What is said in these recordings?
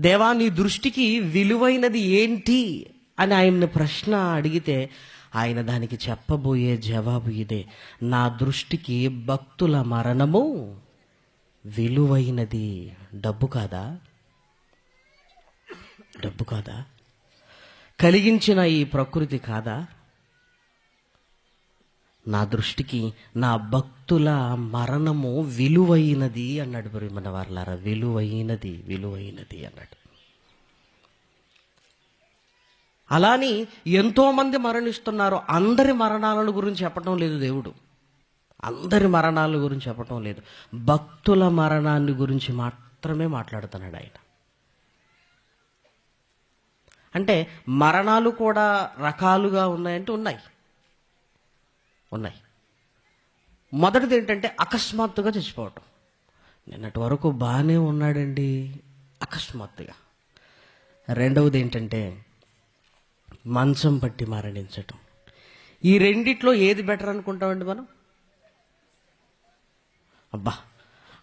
దేవా నీ దృష్టికి విలువైనది ఏంటి అని ఆయన్ని ప్రశ్న అడిగితే ఆయన దానికి చెప్పబోయే జవాబు ఇదే. నా దృష్టికి భక్తుల మరణము విలువైనది. డబ్బు కాదా? డబ్బు కాదా? కలిగించిన ఈ ప్రకృతి కాదా? నా దృష్టికి నా భక్తుల మరణము విలువైనది అన్నాడు మన వాళ్ళారా విలువైనది విలువైనది అన్నాడు. అలాని ఎంతోమంది మరణిస్తున్నారు. అందరి మరణాలను గురించి చెప్పటం లేదు దేవుడు. అందరి మరణాల గురించి చెప్పటం లేదు. భక్తుల మరణాన్ని గురించి మాత్రమే మాట్లాడుతున్నాడు ఆయన. అంటే మరణాలు కూడా రకాలుగా ఉన్నాయంటే ఉన్నాయి. ఉన్నాయి. మొదటిది ఏంటంటే అకస్మాత్తుగా చచ్చిపోవటం. నిన్నటి వరకు బాగానే ఉన్నాడండి అకస్మాత్తుగా. రెండవది ఏంటంటే మంచం పట్టి మరణించటం. ఈ రెండిట్లో ఏది బెటర్ అనుకుంటామండి మనం? అబ్బా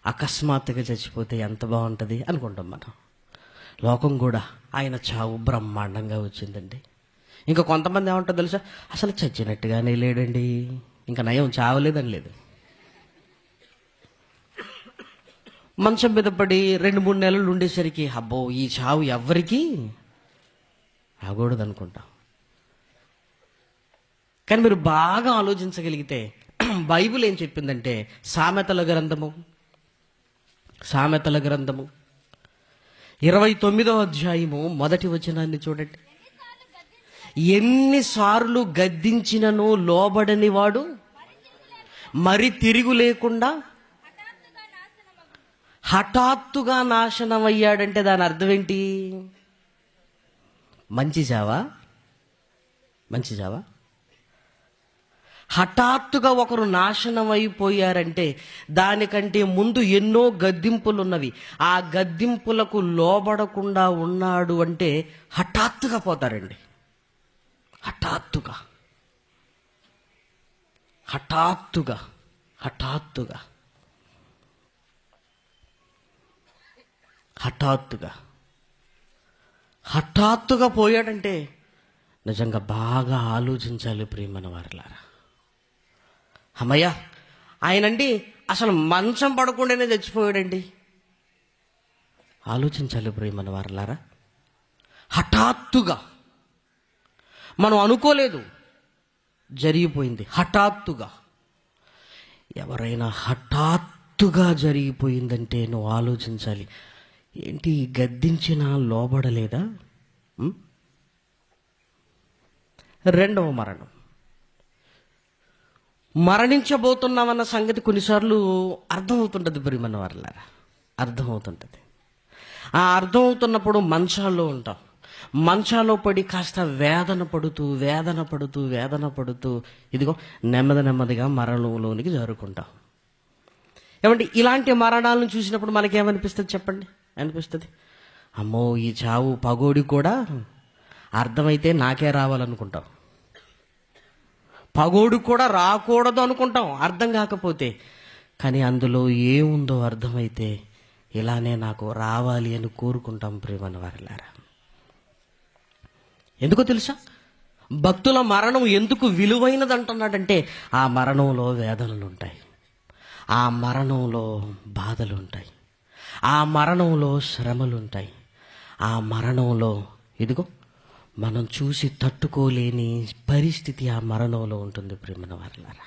అకస్మాత్తుగా చచ్చిపోతే ఎంత బాగుంటుంది అనుకుంటాం మనం. లోకం కూడా ఆయన చావు బ్రహ్మాండంగా వచ్చిందండి. ఇంకా కొంతమంది ఏమంటారు తెలుసా? అసలు చచ్చినట్టుగానే లేడండి. ఇంకా నయం చావలేదని లేదు. మంచం మీద పడి రెండు మూడు నెలలు ఉండేసరికి అబ్బో ఈ చావు ఎవరికి ఆగకూడదు అనుకుంటాం కానీ మీరు బాగా ఆలోచించగలిగితే బైబిల్ ఏం చెప్పిందంటే సామెతల గ్రంథము సామెతల గ్రంథము. ఇరవై తొమ్మిదో అధ్యాయము మొదటి వచనాన్ని చూడండి. ఎన్నిసార్లు గద్దించినను లోబడని వాడు? మరి తిరుగు లేకుండా? హఠాత్తుగా నాశనం అయ్యాడంటే దాని అర్థం ఏంటి మంచి జావా? మంచి జావా? హఠాత్తుగా ఒకరు నాశనం అయిపోయారంటే దానికంటే ముందు ఎన్నో గద్దింపులు ఉన్నవి ఆ గద్దింపులకు లోబడకుండా ఉన్నాడు అంటే హఠాత్తుగా పోతారండి. హఠాత్తుగా. హఠాత్తుగా. హఠాత్తుగా. హఠాత్తుగా. హఠాత్తుగా పోయాడంటే నిజంగా బాగా ఆలోచించాలి ప్రియమైన వారిలారా. అమ్మయ్య ఆయనండి అసలు మంచం పడకుండానే చచ్చిపోయాడండి. ఆలోచించాలి ప్రియమైన వారిలారా. హఠాత్తుగా. మనం అనుకోలేదు. జరిగిపోయింది. హఠాత్తుగా. ఎవరైనా హఠాత్తుగా జరిగిపోయిందంటే నువ్వు ఆలోచించాలి. ఏంటి గద్దించినా లోబడలేదా? రెండవ మరణం. మరణించబోతున్నామన్న సంగతి కొన్నిసార్లు అర్థమవుతుంటుంది ప్రియమన్న వారిలారా అర్థమవుతుంటుంది. ఆ అర్థమవుతున్నప్పుడు మంచాల్లో ఉంటాం. మంచాలో పడి కాస్త వేదన పడుతూ వేదన పడుతూ వేదన పడుతూ ఇదిగో నెమ్మది నెమ్మదిగా మరణంలోనికి జారుకుంటాం. ఏమంటే ఇలాంటి మరణాలను చూసినప్పుడు మనకేమనిపిస్తుంది చెప్పండి? అనిపిస్తుంది? అమ్మో ఈ చావు పగోడి కూడా అర్థమైతే నాకే రావాలనుకుంటాం. పగోడు కూడా రాకూడదు అనుకుంటాం అర్థం కాకపోతే. కానీ అందులో ఏముందో అర్థమైతే ఇలానే నాకు రావాలి అని కోరుకుంటాం ప్రేమని వారిలారా. ఎందుకో తెలుసా? భక్తుల మరణం ఎందుకు విలువైనది అంటున్నాడంటే ఆ మరణంలో వేదనలు ఉంటాయి ఆ మరణంలో బాధలు ఉంటాయి ఆ మరణంలో శ్రమలుంటాయి. ఆ మరణంలో ఇదిగో మనం చూసి తట్టుకోలేని పరిస్థితి ఆ మరణంలో ఉంటుంది ప్రేమన వారిలారా